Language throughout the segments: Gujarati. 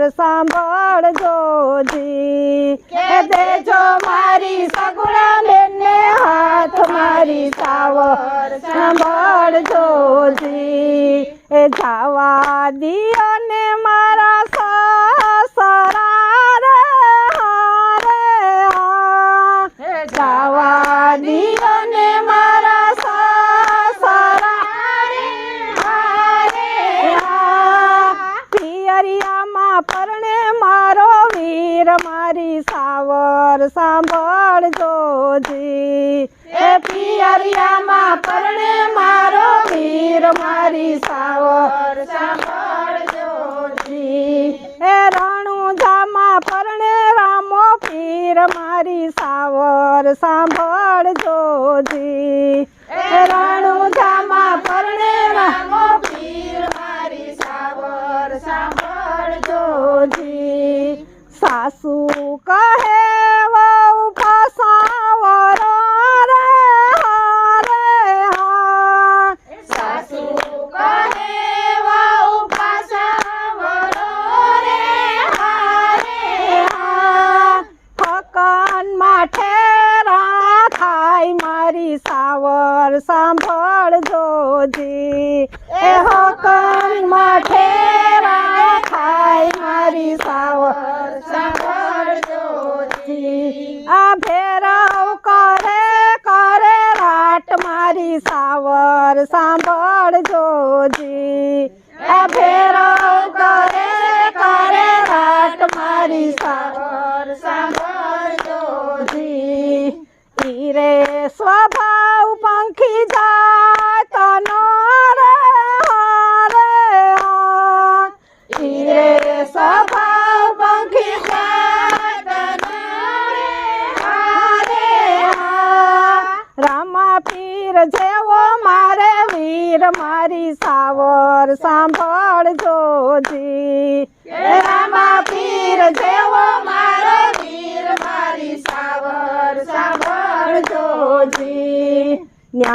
માર સાંભળજો જી કે દેજો મારી સગુણા બેનને હાથ મારી સાવર. સાંભળજો જી એ જાવા દિયો ને મારા ka. சாம்பார்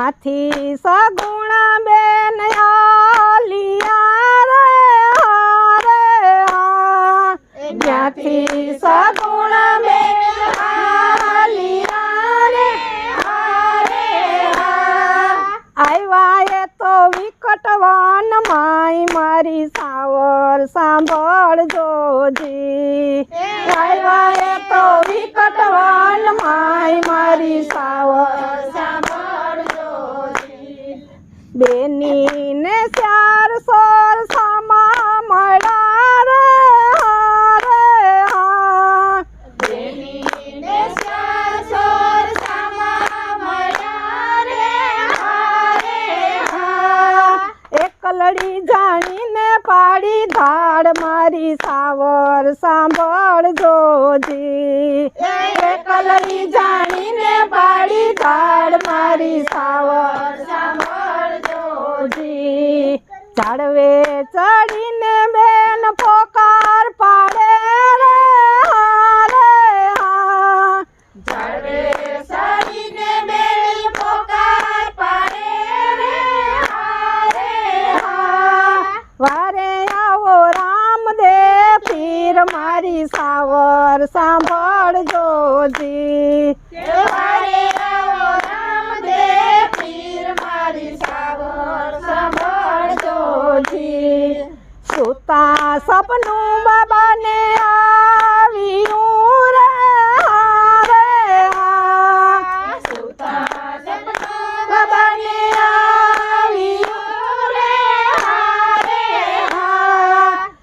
સાથી સગુણ બે બેનીને ચાર સોર સામા મળ્યા રે હારે હા. બેનીને ચાર સોર સામા મળ્યા રે હારે હા. એકલડી જાણીને પાડી ધાડ મારી સાવર સાંભળજો જી. એકલડી જાણીને પાડી ધાડ મારી સાવર સાંભળ ઝાડવે ચડીને બેન પોકાર પાડે રે. સપનું બાબાને આવ્યું રે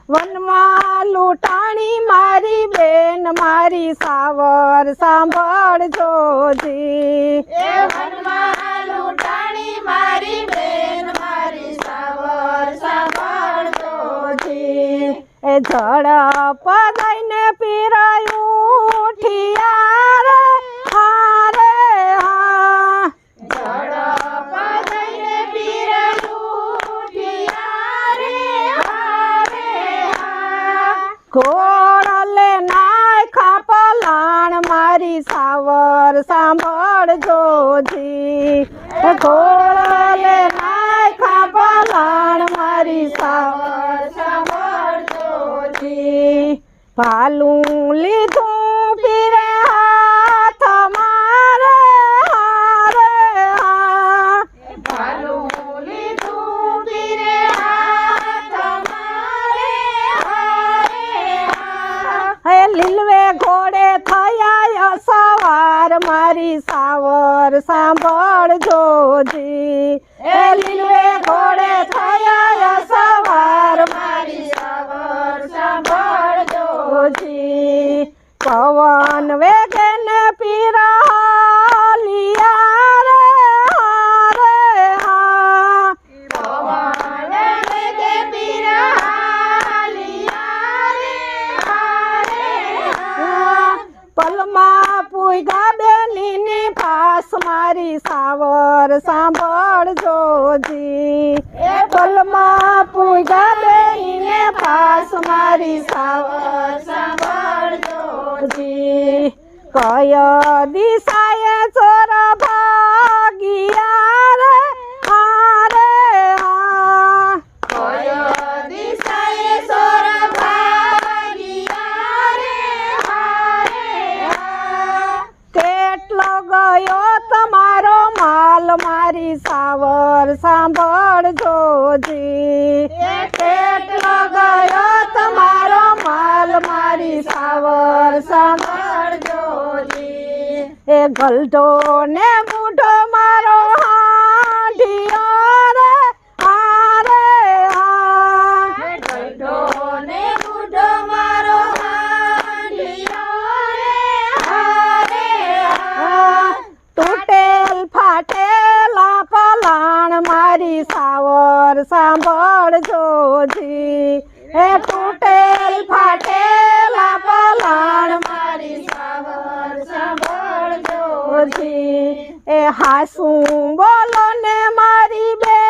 વનમાં લૂંટાણી મારી બેન મારી સાવર સાંભળજો જી. ઝડપ દઈને પીરાયું ઠિયાર. હારે હા. ઝડપ દઈને પીરાયું ઠિયારે. હારે હા. કોળલે નાખા પલાણ મારી સાવર સાંભળજો જી. કોળલે નાખા પલાણ મારી સાવર ભાલું લીધું પીરે હાથ મારે હારે હા. ભાલું લીધું પીરે હાથ મારે હારે હા. હે લીલવે ઘોડે થયા સવાર મારી સાવર સાંભળજો પુઈગા બેનીની પાસ મારી સાવર સાંભળજો જી. એ પલમાં પુઈગા બેનીને પાસ મારી સાવર સાંભળજો જી. કય દિશાએ ચોર ભાગિયા ગલઢો ને બુઢો મારો હાંડિયો રે હારે હા ગલઢો ને બુઢો મારો હાંડિયો રે હારે હા તૂટેલ ફાટેલા પલાણ મારી સાવર સાંભળજો જી એ તૂટેલ ફાટેલા પલાણ મારી સાવર સાંભળજો જી એ હાસું બોલો ને મારી બેનડી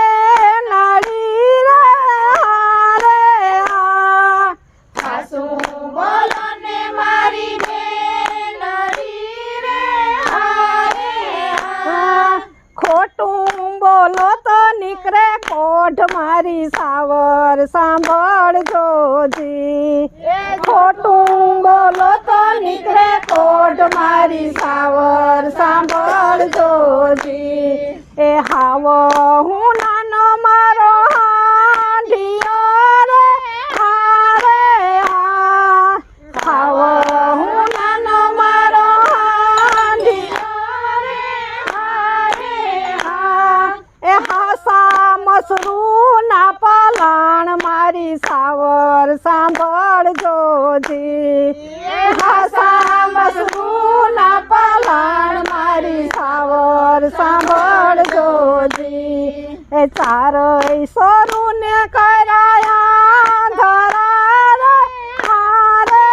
નીકળે મારી સાવર સાંભળજો જી ખોટું બોલો તો નીકળે કોઢ મારી સાવર સાંભળજો જી એ હાવો હું નાનો મારો હાંડિયો રે હારે હા હાવો હું નાનો મારો હાંડિયો રે હારે હા એ હાસા મસરૂ ના પલાણ મારી સાવર સાંભળજો જી એ હાસા મસરૂ ના પલાણ મારી સાવર સાંભળજો જી એ ચારય સરું ને કરાયા ધરા રે હારે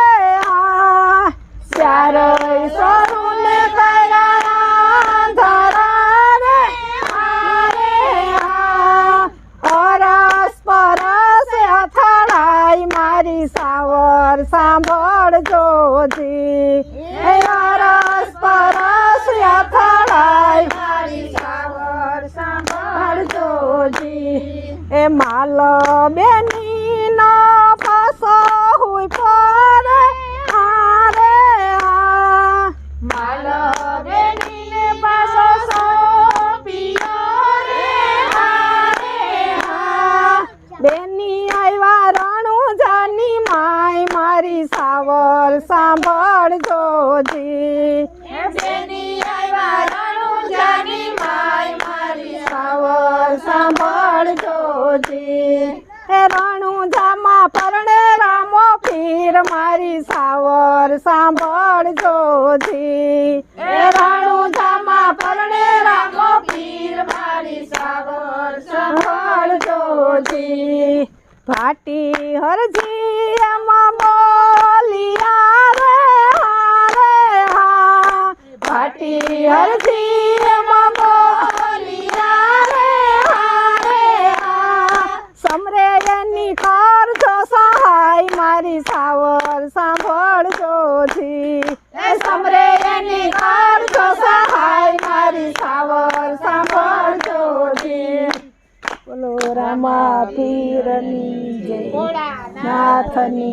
હા ચારય સરું ને કરાયા ધરા રે હારે અરસ પરસ અથડાઈ, મારી સાવર સાંભળજો જી. સાંભળજો જી સાંભળજો જી હે રણુ જામાં પરણે રામો પીર મારી સાવર સાંભળજો જી હે રણુ જામાં પરણે રામો ભાટી હરજી એમાં બોલિયા રે હારે હા એમાં બોલિયા રે હારે સમરે એની કરજો સહાય મારી સાવર સાંભળજો એ સમરે એની કરજો સહાય મારી સાવર સાંભળજો જી બોલો રામા. પીરની જય નાથની